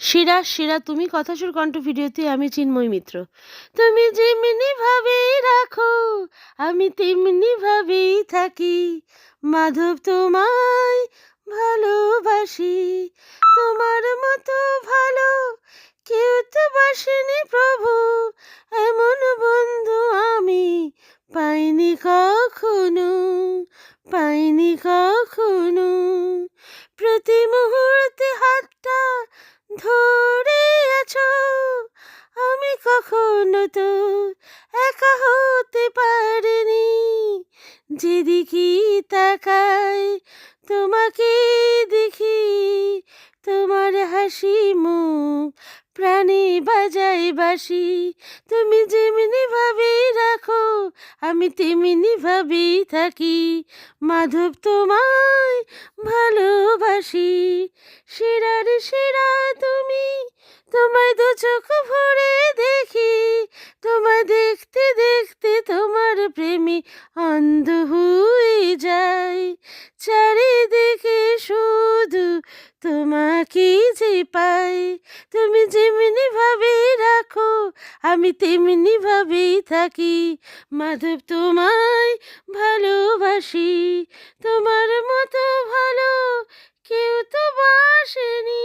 শিরা শিরা, তুমি কথা কথাসুর কণ্ঠ ভিডিওতে আমি চিন্ময় মিত্র। তুমি যেমনি ভাবে রাখো, আমি তেমনি ভাবেই থাকি। মাধব তোমায় ভালোবাসি, তোমার মতো ভালো কেউ তো বাসেনি প্রভু। কখনো তো একা হতে পারিনি। যেদিকে তাকাই তোমাকে দেখি, তোমার হাসি মুখ প্রাণে বাজাই বাসি তুমি যেমনি ভাবে রাখো, আমি তেমনি ভাবেই থাকি। মাধব তোমায় ভালোবাসি, সেরার সেরা যে পাই। তুমি যেমনি ভাবে রাখো, আমি তেমনি ভাবেই থাকি। মাধব তোমায় ভালোবাসি, তোমার মতো ভালো কেউ তো বাসেনি।